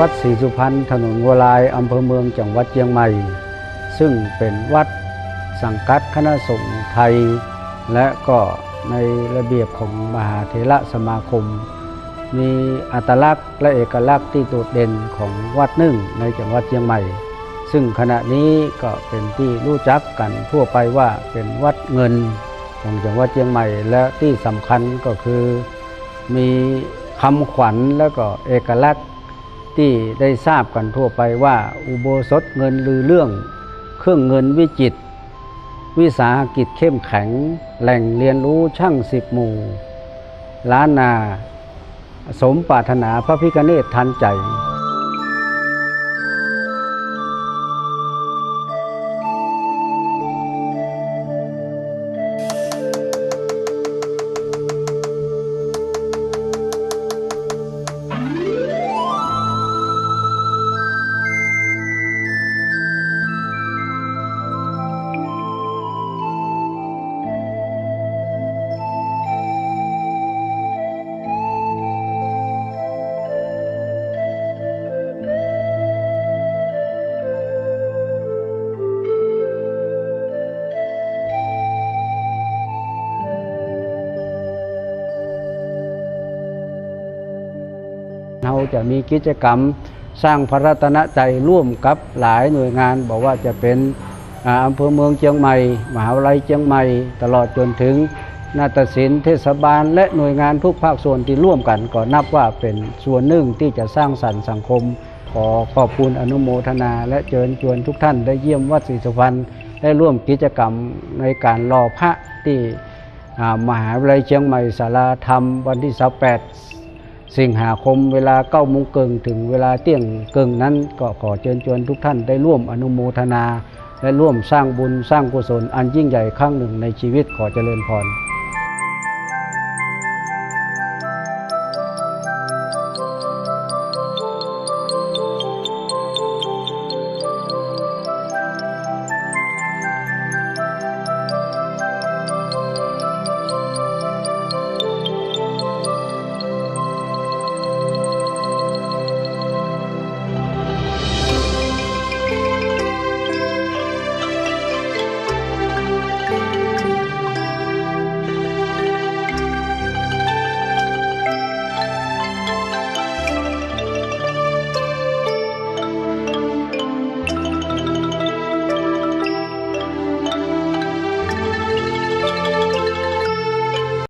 วัดศรีสุพรรณถนนวัวลายอำเภอเมืองจังหวัดเชียงใหม่ ซึ่งเป็นวัดสังกัดคณะสงฆ์ไทย และก็ในระเบียบของมหาเถระสมาคม มีอัตลักษณ์และเอกลักษณ์ที่โดดเด่นของวัดหนึ่งในจังหวัดเชียงใหม่ ซึ่งขณะนี้ก็เป็นที่รู้จักกันทั่วไปว่าเป็นวัดเงินของจังหวัดเชียงใหม่และที่สำคัญก็คือมีคำขวัญและก็เอกลักษณ์ ที่ได้ทราบกันทั่วไปว่าอุโบสถเงินลือเรื่อง เครื่องเงินวิจิต วิสาหกิจเข้มแข็ง แหล่งเรียนรู้ช่างสิบหมู่ ล้านนา สมปรารถนาพระพิกเนตทันใจ เราจะมีกิจกรรมสร้างพระรัตนใจร่วมกับหลายหน่วยงาน บอกว่าจะเป็นอำเภอเมืองเชียงใหม่ มหาวิทยาลัยเชียงใหม่ ตลอดจนถึงนาฏศิลป์เทศบาล และหน่วยงานทุกภาคส่วนที่ร่วมกันก็นับว่าเป็นส่วนหนึ่งที่จะสร้างสรรค์สังคม ขอขอบคุณอนุโมทนา และเชิญชวนทุกท่านได้เยี่ยมวัดศรีสุพรรณได้ร่วมกิจกรรมในการรอพระที่มหาวิทยาลัยเชียงใหม่สาราธรรมวันที่28 สิงหาคมเวลาเก้าโมงเกิงถึงเวลาเที่ยงเกิงนั้นก็ขอเชิญชวนทุกท่านได้ร่วมอนุโมทนา และร่วมสร้างบุญสร้างกุศลอันยิ่งใหญ่ครั้งหนึ่งในชีวิตขอเจริญพร